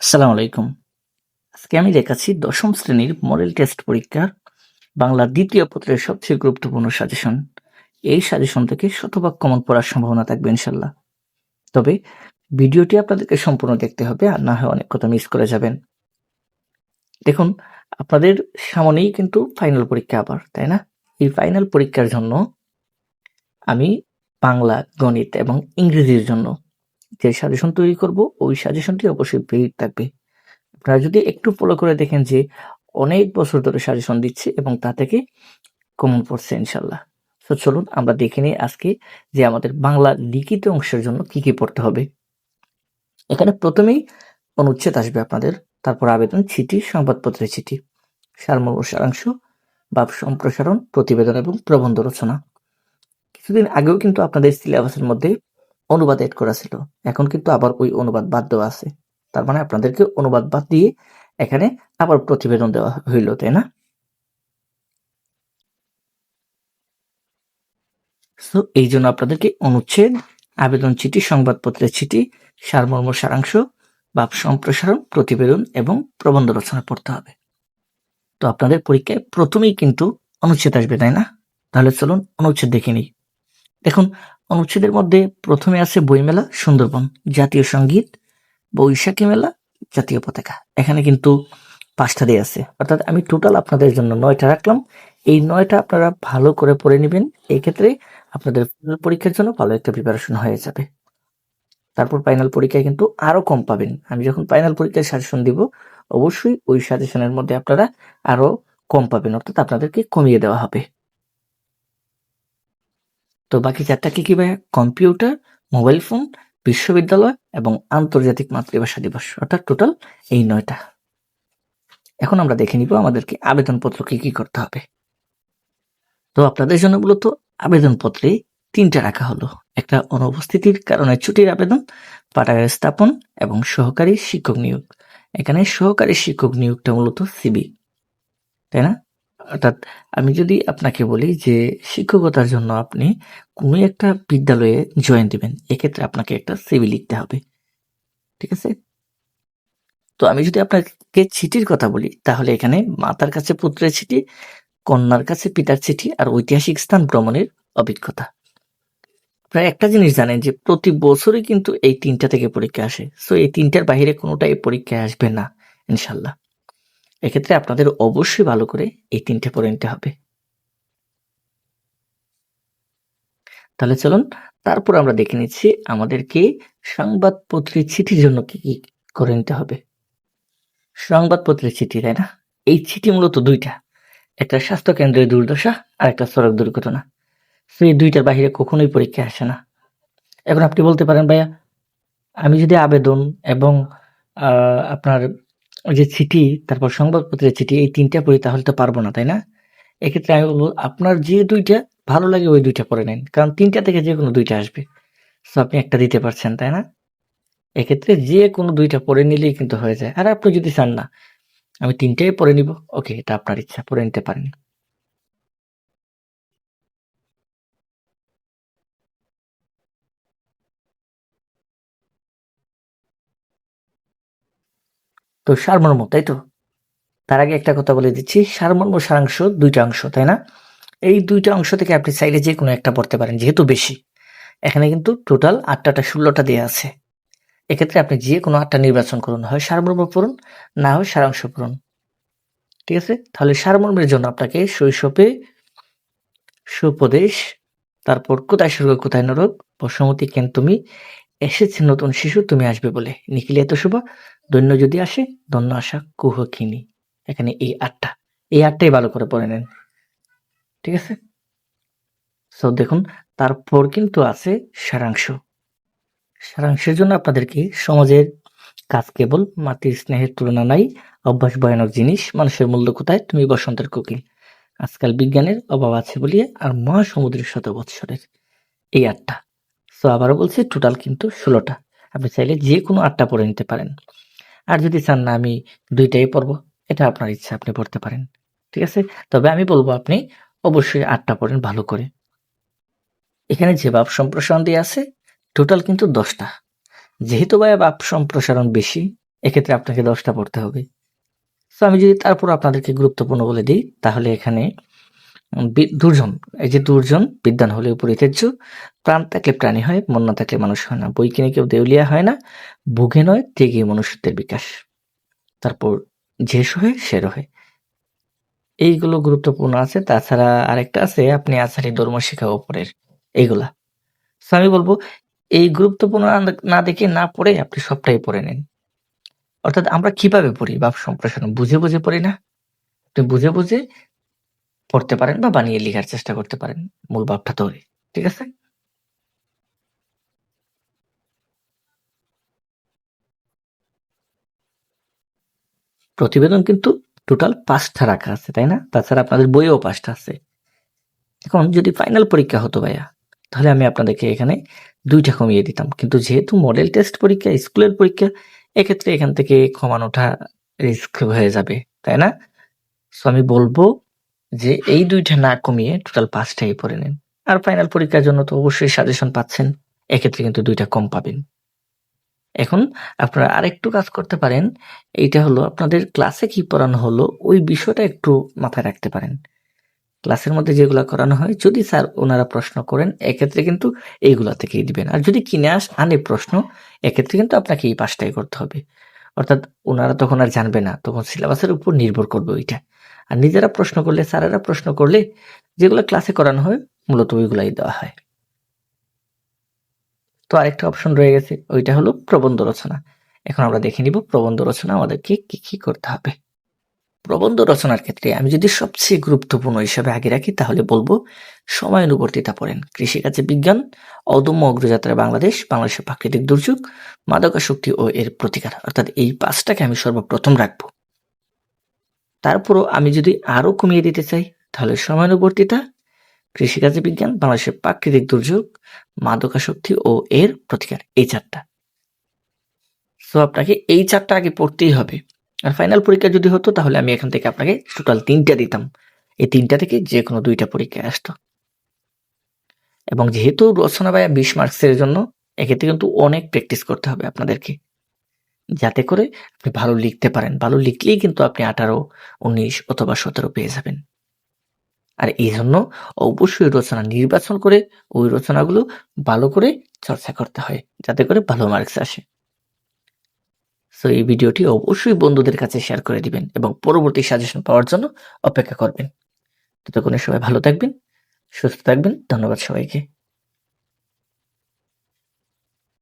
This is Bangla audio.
আসসালামু আলাইকুম। আজকে আমি দেখাচ্ছি দশম শ্রেণির মডেল টেস্ট পরীক্ষার বাংলা দ্বিতীয় পত্রের সবচেয়ে গুরুত্বপূর্ণ সাজেশন। এই সাজেশন থেকে শতভাগ কমন পড়ার সম্ভাবনা থাকবে ইনশাল্লাহ তবে ভিডিওটি আপনাদেরকে সম্পূর্ণ দেখতে হবে আর না হয় অনেক কথা মিস করে যাবেন। দেখুন, আপনাদের সামনেই কিন্তু ফাইনাল পরীক্ষা আবার, তাই না? এই ফাইনাল পরীক্ষার জন্য আমি বাংলা, গণিত এবং ইংরেজির জন্য যে সাজেশন তৈরি করব, ওই সাজেশনটি অবশ্যই পেইড থাকবে। আপনারা যদি একটু ফলো করে দেখেন যে অনেক বছর ধরে সাজেশন দিচ্ছে এবং তা থেকে কমন পড়ছে ইনশাল্লাহ তো চলুন আমরা দেখে নিই আজকে যে আমাদের বাংলা লিখিত অংশের জন্য কি কি পড়তে হবে। এখানে প্রথমেই অনুচ্ছেদ আসবে আপনাদের, তারপর আবেদন চিঠি, সংবাদপত্রের চিঠি, সারমর্ম সারাংশ বা সম্প্রসারণ, প্রতিবেদন এবং প্রবন্ধ রচনা। কিছুদিন আগেও কিন্তু আপনাদের সিলেবাসের মধ্যে অনুবাদ এড করা ছিল। এখন কিন্তু আবার ওই অনুবাদ বাদ দেওয়া আছে। তার মানে আপনাদেরকে অনুবাদ বাদ দিয়ে এখানে আবার প্রতিবেদন দেওয়া হইল, তাই না? তো এই জন্য আপনাদেরকে অনুচ্ছেদ, আবেদন চিঠি, সংবাদপত্রের চিঠি, সারমর্ম সারাংশ বা সম্প্রসারণ, প্রতিবেদন এবং প্রবন্ধ রচনা পড়তে হবে। তো আপনাদের পরীক্ষায় প্রথমেই কিন্তু অনুচ্ছেদ আসবে, তাই না? তাহলে চলুন অনুচ্ছেদ দেখে নিই। দেখুন অনুচ্ছেদের মধ্যে প্রথমে আছে বইমেলা, সুন্দরবন, জাতীয় সংগীত, বৈশাখী মেলা, জাতীয় পতাকা। এখানে কিন্তু পাঁচটা দিয়ে আছে। অর্থাৎ আমি টোটাল আপনাদের জন্য নয়টা রাখলাম। এই নয়টা আপনারা ভালো করে পড়ে নেবেন। এই ক্ষেত্রে আপনাদের final পরীক্ষার জন্য ভালো একটা প্রিপারেশন হয়ে যাবে। তারপর ফাইনাল পরীক্ষায় কিন্তু আরও কম পাবেন। আমি যখন ফাইনাল পরীক্ষায় সাজেশন দিব, অবশ্যই ওই সাজেশনের মধ্যে আপনারা আরও কম পাবেন। অর্থাৎ আপনাদেরকে কমিয়ে দেওয়া হবে। তো বাকি চারটা কি কি কম্পিউটার, মোবাইল ফোন, বিশ্ববিদ্যালয় এবং আন্তর্জাতিক মাতৃভাষা দিবস। অর্থাৎ টোটাল এই নয়টা। এখন আমরা দেখে নিব আমাদেরকে আবেদনপত্র কি কি করতে হবে। তো আপনাদের জন্য মূলত আবেদনপত্রে তিনটা রাখা হলো। একটা অনুপস্থিতির কারণে ছুটির আবেদন, পাঠাগার স্থাপন এবং সহকারী শিক্ষক নিয়োগ। এখানে সহকারী শিক্ষক নিয়োগটা মূলত সিবি। তাই না? অর্থাৎ আমি যদি আপনাকে বলি যে শিক্ষকতার জন্য আপনি কোনো একটা বিদ্যালয়ে জয়েন দিবেন, এক্ষেত্রে আপনাকে একটা সিবি লিখতে হবে। ঠিক আছে? তো আমি যদি আপনাকে চিঠির কথা বলি, তাহলে এখানে মাতার কাছে পুত্রের চিঠি, কন্যার কাছে পিতার চিঠি আর ঐতিহাসিক স্থান ভ্রমণের অভিজ্ঞতা। প্রায় একটা জিনিস জানেন যে প্রতি বছরই কিন্তু এই তিনটা থেকে পরীক্ষা আসে। সো এই তিনটার বাইরে কোনোটাই পরীক্ষায় আসবে না, ইনশাল্লাহ। এক্ষেত্রে আপনাদের অবশ্যই ভালো করে এই তিনটে পড়ে নিতে হবে। তাহলে চলুন, তারপর আমরা দেখে নিচ্ছি আমাদেরকে সংবাদপত্রের চিঠির জন্য কি কি করে নিতে হবে। সংবাদপত্রের চিঠি, তাই না? এই চিঠি মূলত দুইটা। একটা স্বাস্থ্য কেন্দ্রের দুর্দশা আর একটা সড়ক দুর্ঘটনা। তো দুইটার বাইরে কখনোই পরীক্ষা আসে না। এখন আপনি বলতে পারেন, ভাইয়া, আমি যদি আবেদন এবং আপনার ওই যে চিঠি, তারপর সংবাদপত্রের চিঠি, এই তিনটা পড়ি তাহলে তো পারব না, তাই না? এক্ষেত্রে আমি বলব, আপনার যে দুইটা, ভালো লাগে ওই দুইটা পড়ে নেন, কারণ তিনটা থেকে যে কোনো দুইটা আসবে। সো আপনি একটা দিতে পারছেন, তাই না? এক্ষেত্রে যে কোনো দুইটা পড়ে নিলেই কিন্তু হয়ে যায়। আর আপনি যদি চান না, আমি তিনটাই পড়ে নিব। ওকে এটা আপনার ইচ্ছা, পড়ে নিতে পারেন। তো সারমর্ম, তাই তো? তার আগে একটা কথা বলে দিচ্ছি, সারমর্ম, সারাংশ দুইটা অংশ, তাই না? এই দুইটা অংশ থেকে আপনি চাইলে যে কোনো একটা পড়তে পারেন, যেহেতু বেশি। এখানে কিন্তু টোটাল আটটাটা, ষোলোটা দেওয়া আছে। এক্ষেত্রে আপনি যে কোনো আটটা নির্বাচন করুন, হয় সারমর্ম পড়ুন, না হয় সারাংশ পড়ুন। ঠিক আছে? তাহলে সারমর্মের জন্য আপনাকে শৈশবে সুপদেশ, তারপর কোথায় স্বর্গ কোথায় নরক, বসমতি কেন তুমি এসেছে নতুন শিশু, তুমি আসবে বলে। নিখিলে, এত শুভ? দৈন্য যদি আসে, দন্য আসা কুহকিনী এখানে এই আটটা। এই আটটাই ভালো করে পড়ে নেন। ঠিক আছে? সো দেখুন, তারপর কিন্তু আছে সারাংশ। সারাংশের জন্য আপনাদেরকে সমাজের কাজ কেবল, মাটির স্নেহের তুলনা নাই, অভ্যাস ভয়ানক জিনিস, মানুষের মূল্য কোথায়? তুমি বসন্তের কোকিল। আজকাল বিজ্ঞানের অভাব আছে বলিয়ে আর মহাসমুদ্রের শত বৎসরের এই আটটা। সো আবারও বলছি টোটাল কিন্তু ষোলোটা। আপনি চাইলে যে কোনো আটটা পড়ে নিতে পারেন। আর যদি চান না, আমি দুইটাই পড়ব। এটা আপনার ইচ্ছা, আপনি পড়তে পারেন। ঠিক আছে? তবে আমি বলব, আপনি অবশ্যই আটটা পড়েন ভালো করে। এখানে যে বাপ সম্প্রসারণ দিয়ে আছে টোটাল কিন্তু দশটা। যেহেতু ভাই ভাব সম্প্রসারণ বেশি, এক্ষেত্রে আপনাকে দশটা পড়তে হবে। তো আমি যদি তারপর আপনাদেরকে গুরুত্বপূর্ণ বলে দিই, তাহলে এখানে দুর্জন। এই যে দুর্জন বিদ্যান হলে পরিত্যাজ্য প্রাণ থাকলে প্রাণী হয়, মন না থাকলে মানুষ হয় না। বই কিনে কেউ দেউলিয়া হয় না বুকে নয়, ত্যাগী মনুষ্যত্বের বিকাশ। তারপর যে সহে সে রহে। এইগুলো গুরুত্বপূর্ণ আছে। তাছাড়া আরেকটা আছে, আপনি আছারি ধর্ম শিক্ষা ওপরের এইগুলা। তো আমি বলব, এই গুরুত্বপূর্ণ না- দেখে না পড়ে আপনি সবটাই পড়ে নিন। অর্থাৎ আমরা কীভাবে পড়ি? ভাব সম্প্রসারণ। বুঝে বুঝে পড়ি না? বুঝে বুঝে পড়তে পারেন বা বানিয়ে লেখার চেষ্টা করতে পারেন। মূল ভাবটা ধরে ঠিক আছে? প্রতিবেদন কিন্তু টোটাল পাঁচটা রাখা আছে, তাই না? তাছাড়া আপনাদের বইও পাঁচটা আছে। এখন যদি ফাইনাল পরীক্ষা হতো ভাইয়া, তাহলে আমি আপনাদেরকে এখানে দুইটা কমিয়ে দিতাম। কিন্তু যেহেতু মডেল টেস্ট পরীক্ষা, স্কুলের পরীক্ষা, এক্ষেত্রে এখান থেকে কমানোটা রিস্ক হয়ে যাবে, তাই না? সো আমি বলব যে এই দুইটা না কমিয়ে টোটাল পাঁচটাই পড়ে নেন। আর ফাইনাল পরীক্ষার জন্য তো অবশ্যই সাজেশন পাচ্ছেন, এক্ষেত্রে কিন্তু দুইটা কম পাবেন। এখন আপনারা আরেকটু কাজ করতে পারেন, এইটা হলো আপনাদের ক্লাসে কি পড়ানো হলো, ওই বিষয়টা একটু মাথায় রাখতে পারেন। ক্লাসের মধ্যে যেগুলো করানো হয়, যদি স্যার ওনারা প্রশ্ন করেন, এক্ষেত্রে কিন্তু এইগুলা থেকেই দিবেন। আর যদি কিনে আস, আনে প্রশ্ন, এক্ষেত্রে কিন্তু আপনাকে এই পাঁচটাই করতে হবে। অর্থাৎ ওনারা তখন আর জানবে না, তখন সিলেবাসের উপর নির্ভর করবে ওইটা। আর নিজেরা প্রশ্ন করলে, স্যারেরা প্রশ্ন করলে যেগুলো ক্লাসে করানো হয়, মূলত ওইগুলাই দেওয়া হয়। তো আরেকটা অপশন রয়ে গেছে, ওইটা হলো প্রবন্ধ রচনা। এখন আমরা দেখে নিব প্রবন্ধ রচনা আমাদেরকে কি কি করতে হবে। প্রবন্ধ রচনার ক্ষেত্রে আমি যদি সবচেয়ে গুরুত্বপূর্ণ হিসাবে আগে রাখি, তাহলে বলব সময় সময়ানুবর্তিতা পড়েন। কৃষিকাজে বিজ্ঞান, অদম্য অগ্রযাত্রা বাংলাদেশ, বাংলাদেশের প্রাকৃতিক দুর্যোগ, মাদকাসক্তি ও এর প্রতিকার। অর্থাৎ এই পাঁচটাকে আমি সর্বপ্রথম রাখব। তারপরও আমি যদি আরও কমিয়ে দিতে চাই, তাহলে সময়ানুবর্তিতা, কৃষিকাজে বিজ্ঞান, বাংলাদেশের প্রাকৃতিক দুর্যোগ, মাদকাসক্তি ও এর প্রতিকার, এই চারটা। সো আপনাকে এই চারটা আগে পড়তেই হবে। আর ফাইনাল পরীক্ষা যদি হতো, তাহলে আমি এখান থেকে আপনাকে টোটাল তিনটা দিতাম। এই তিনটা থেকে যে কোনো দুইটা পরীক্ষায় আসতো। এবং যেহেতু রচনা বায়া বিশ মার্কসের জন্য, এক্ষেত্রে কিন্তু অনেক প্র্যাকটিস করতে হবে আপনাদেরকে। যাতে করে আপনি ভালো লিখতে পারেন। ভালো লিখলেই কিন্তু আপনি আঠারো, উনিশ অথবা সতেরো পেয়ে যাবেন। আর এই জন্য অবশ্যই রচনা নির্বাচন করে ওই রচনাগুলো ভালো করে চর্চা করতে হয়, যাতে করে ভালো মার্কস আসে। সো এই ভিডিওটি অবশ্যই বন্ধুদের কাছে শেয়ার করে দিবেন এবং পরবর্তী সাজেশন পাওয়ার জন্য অপেক্ষা করবেন। ততক্ষণে সবাই ভালো থাকবেন, সুস্থ থাকবেন, ধন্যবাদ সবাইকে।